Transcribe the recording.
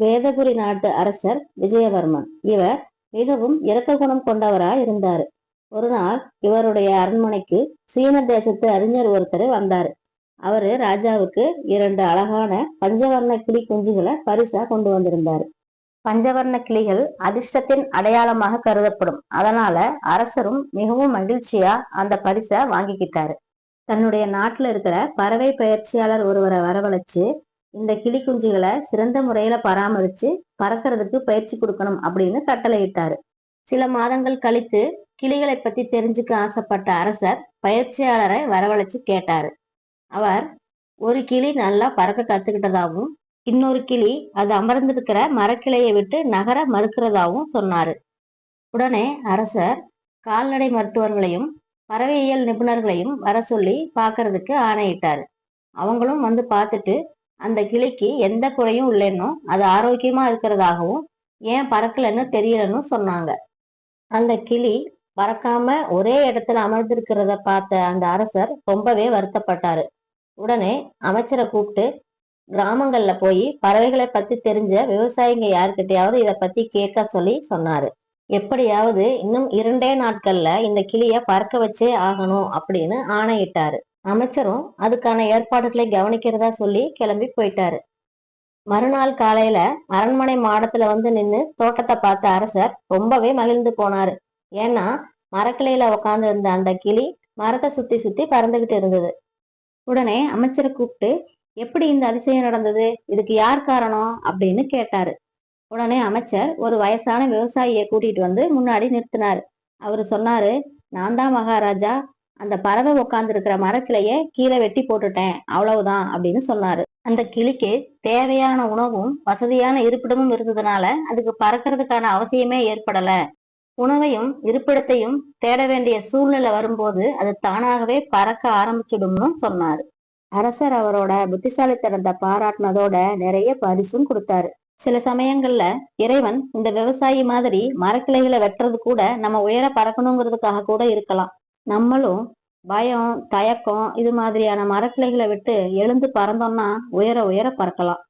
வேதபுரி நாட்டு அரசர் விஜயவர்மன். இவர் மிகவும் இரக்க குணம் கொண்டவராய் இருந்தார். ஒரு நாள் இவருடைய அரண்மனைக்கு சீன தேசத்து அறிஞர் ஒருத்தர் வந்தாரு. அவரு ராஜாவுக்கு இரண்டு அழகான பஞ்சவர்ண கிளி குஞ்சுகளை பரிசா கொண்டு வந்திருந்தாரு. பஞ்சவர்ண கிளிகள் அதிர்ஷ்டத்தின் அடையாளமாக கருதப்படும். அதனால அரசரும் மிகவும் மகிழ்ச்சியா அந்த பரிசை வாங்கிக்கிட்டாரு. தன்னுடைய நாட்டுல இருக்கிற பறவை பயிற்சியாளர் ஒருவரை வரவழைச்சு இந்த கிளி குஞ்சுகளை சிறந்த முறையில பராமரிச்சு பறக்கிறதுக்கு பயிற்சி கொடுக்கணும் அப்படின்னு கட்டளையிட்டாரு. சில மாதங்கள் கழித்து கிளிகளை பத்தி தெரிஞ்சுக்க ஆசைப்பட்ட அரசர் பயிற்சியாளரை வரவழைச்சு கேட்டாரு. அவர் ஒரு கிளி நல்லா பறக்க கத்துக்கிட்டதாகவும் இன்னொரு கிளி அது அமர்ந்திருக்கிற மரக்கிளையை விட்டு நகர மறுக்கிறதாகவும் சொன்னாரு. உடனே அரசர் கால்நடை மருத்துவர்களையும் பறவையியல் நிபுணர்களையும் வர சொல்லி பார்க்கறதுக்கு ஆணையிட்டாரு. அவங்களும் வந்து பார்த்துட்டு அந்த கிளிக்கு எந்த குறையும் இல்லைன்னும் அது ஆரோக்கியமா இருக்கிறதாகவும் ஏன் பறக்கலன்னு தெரியலன்னு சொன்னாங்க. அந்த கிளி பறக்காம ஒரே இடத்துல அமர்ந்திருக்கிறத பார்த்த அந்த அரசர் ரொம்பவே வருத்தப்பட்டாரு. உடனே அமைச்சரை கூப்பிட்டு கிராமங்கள்ல போய் பறவைகளை பத்தி தெரிஞ்ச விவசாயிங்க யாருக்கிட்டையாவது இதை பத்தி கேட்க சொல்லி சொன்னாரு. எப்படியாவது இன்னும் இரண்டே நாட்கள்ல இந்த கிளிய பறக்க வச்சே ஆகணும் அப்படின்னு ஆணையிட்டாரு. அமைச்சரும் அதுக்கான ஏற்பாடுகளை கவனிக்கிறதா சொல்லி கிளம்பி போயிட்டாரு. மறுநாள் காலையில அரண்மனை மாடத்துல வந்து நின்னு தோட்டத்தை பார்த்த அரசர் ரொம்பவே மகிழ்ந்து போனாரு. ஏன்னா மரக்கிளையில உட்கார்ந்து இருந்த அந்த கிளி மரத்தை சுத்தி சுத்தி பறந்துகிட்டு இருந்தது. உடனே அமைச்சரை கூப்பிட்டு எப்படி இந்த அதிசயம் நடந்தது? இதுக்கு யார் காரணம்? அப்படின்னு கேட்டாரு. உடனே அமைச்சர் ஒரு வயசான விவசாயியை கூட்டிட்டு வந்து முன்னாடி நிறுத்தினாரு. அவரு சொன்னாரு நான் தான் மகாராஜா அந்த பறவை உட்காந்துருக்கிற மரக்கிளைய கீழே வெட்டி போட்டுட்டேன் அவ்வளவுதான் அப்படின்னு சொன்னாரு. அந்த கிளிக்கு தேவையான உணவும் வசதியான இருப்பிடமும் இருந்ததுனால அதுக்கு பறக்கிறதுக்கான அவசியமே ஏற்படல. உணவையும் இருப்பிடத்தையும் தேட வேண்டிய சூழ்நிலை வரும்போது அது தானாகவே பறக்க ஆரம்பிச்சிடும்னு சொன்னாரு. அரசர் அவரோட புத்திசாலித்தனத்தை பாராட்டினதோட நிறைய பரிசும் கொடுத்தாரு. சில சமயங்கள்ல இறைவன் இந்த விவசாயி மாதிரி மரக்கிளைகளை வெட்டுறது கூட நம்ம உயர பறக்கணுங்கிறதுக்காக கூட இருக்கலாம். நம்மளும் பயம் தயக்கம் இது மாதிரியான மரக்கிளைகளை விட்டு எழுந்து பறந்தோம்னா உயர உயர பறக்கலாம்.